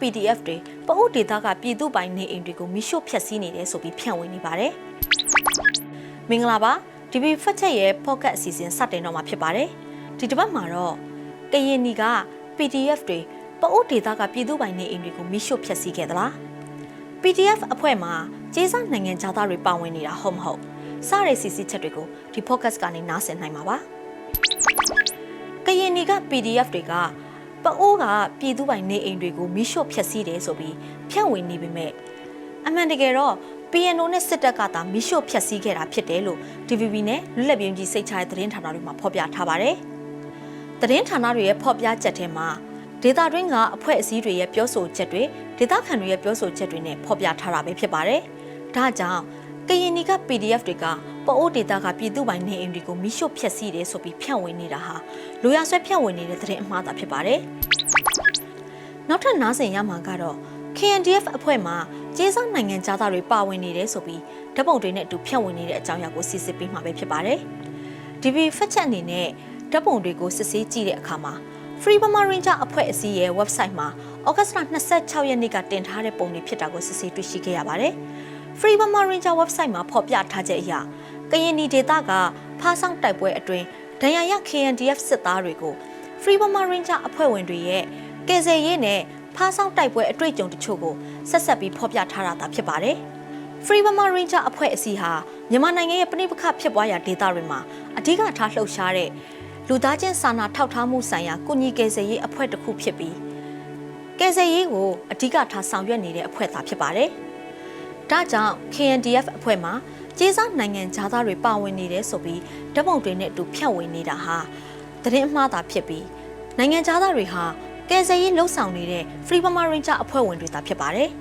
PDF တွေပအုပ်ဒေသကပြည်သူပိုင်နေအိမ်တွေကိုမိရှို့ဖျက်ဆီးနေတယ်ဆိုပြီးဖြန့်ဝေနေပါတယ်။မင်္ဂလာပါ DB ဖတ်ချက်ရဲ့ pocket အစီအစဉ်စတင်တော့မှာဖြစ်ပါတယ်။ဒီတစ်ပတ်မှာတော့ကရင်နီက PDF တွေပအုပ်ဒေသကပြည်သူပိုင်နေအိမ်တွေကိုမိရှို့ဖျက်ဆီးခဲ့သလား။ PDF အဖွဲ့မှာကျေးဇူးနိုင်ငံသားတွေပါဝင်နေတာဟုတ်မဟုတ်စတဲ့စီစီချက်တွေကိုဒီ podcast ကနေနားဆင်နိုင်မှာပါကရင်နီက PDF တွေက ပအိုးကပြည်သူပိုင်နေအိမ်တွေကိုမိရှို့ဖျက်ဆီးတယ်ဆိုပြီးဖြန့်ဝေနေပေမဲ့အမှန်တကယ်တော့ PNO နဲ့စစ်တပ်ကသာမိရှို့ဖျက်ဆီးခဲ့တာဖြစ်တယ်လို့ DVB နဲ့လွတ်လပ်ပြင်းကြီးစိတ်ချတဲ့သတင်းဌာနတွေမှာဖော်ပြထားပါတယ်သတင်းဌာနတွေရဲ့ဖော်ပြချက်ထဲမှာဒေတာတွင်းကအဖွဲ့အစည်းတွေရဲ့ပြောဆိုချက်တွေဒေတာခန်တွေရဲ့ပြောဆိုချက်တွေနဲ့ဖော်ပြထားတာပဲဖြစ်ပါတယ်။ဒါကြောင့်ကရင်နီက PDF တွေက ပအိုးဒေတာကပြည်သူပိုင်နေအိမ်တွေကိုမိရှို့ဖျက်ဆီးတယ်ဆိုပြီးဖြန့်ဝေနေတာဟာလူရဆွဲဖြန့်ဝေနေတဲ့သတင်းအမှားသာဖြစ်ပါတယ်။နောက်ထပ်နားဆင်ရမှာကတော့ KNDF အဖွဲ့မှာကျေးဇူးနိုင်ငံသားတွေပါဝင်နေတယ်ဆိုပြီးဓာတ်ပုံတွေနဲ့အတူဖြန့်ဝေနေတဲ့အကြောင်းအရာကိုစစ်စစ်ပေးမှာပဲဖြစ်ပါတယ်။ DB ဖက်ချက်အနေနဲ့ဓာတ်ပုံတွေကိုစစ်ဆေးကြည့်တဲ့အခါမှာ Free Burma Ranger အဖွဲ့အစည်းရဲ့ website မှာဩဂတ်စ်လ26ရက်နေ့ကတင်ထားတဲ့ပုံတွေဖြစ်တာကိုစစ်ဆေးတွေ့ရှိခဲ့ရပါတယ်။ Free Burma Ranger website မှာဖော်ပြထားချက်အရ ကရင်နီဒေသကဖားဆောင်တိုက်ပွဲအတွင်းဒဏ်ရာရ KNDF စစ်သားတွေကို Free Burma Ranger အဖွဲ့ဝင်တွေရဲ့ကယ်ဆယ်ရေးနဲ့ဖားဆောင်တိုက်ပွဲအတွေ့အကြုံတချို့ကိုဆက်ဆက်ပြီးဖော်ပြထားတာသာဖြစ်ပါတယ်။ Free Burma Ranger အဖွဲ့အစည်းဟာမြန်မာနိုင်ငံရဲ့ပြည်ပခဖြစ်ပွားရာဒေသတွေမှာအဓိကထားလှုပ်ရှားတဲ့လူသားချင်းစာနာထောက်ထားမှုဆိုင်ရာကုညီကယ်ဆယ်ရေးအဖွဲ့တစ်ခုဖြစ်ပြီးကယ်ဆယ်ရေးကိုအဓိကထားဆောင်ရွက်နေတဲ့အဖွဲ့သားဖြစ်ပါတယ်။ဒါကြောင့် KNDF အဖွဲ့မှာ ကျေးစားနိုင်ငံသားတွေပါဝင်နေတယ်ဆိုပြီးဓာတ်ပုံတွေနဲ့အတူဖြန့်ဝေနေတာဟာသတင်းအမှားသာဖြစ်ပြီးနိုင်ငံသားတွေဟာကယ်ဆယ်ရေးလှုပ်ဆောင်နေတဲ့ Free Burma Ranger အဖွဲ့ဝင်တွေသာဖြစ်ပါတယ်။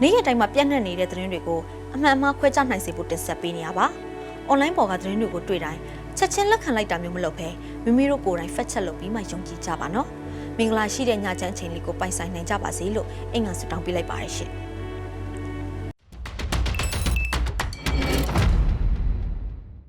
နေ့ရက်တိုင်းမှာပြန့်နှံ့နေတဲ့သတင်းတွေကိုအမှန်အမှားခွဲခြားနိုင်စေဖို့တင်ဆက်ပေးနေရပါ။ online ပေါ်ကသတင်းတွေကိုတွေ့တိုင်းချက်ချင်းလက်ခံလိုက်တာမျိုးမလုပ်ဘဲမိမိတို့ကိုယ်တိုင်ဖက်ချက်လုပ်ပြီးမှယုံကြည်ကြပါနော်။မင်္ဂလာရှိတဲ့ညချမ်းချိန်လေးကိုပိုင်ဆိုင်နိုင်ကြပါစေလို့အင်္ဂါဆုတောင်းပေးလိုက်ပါရရှင်။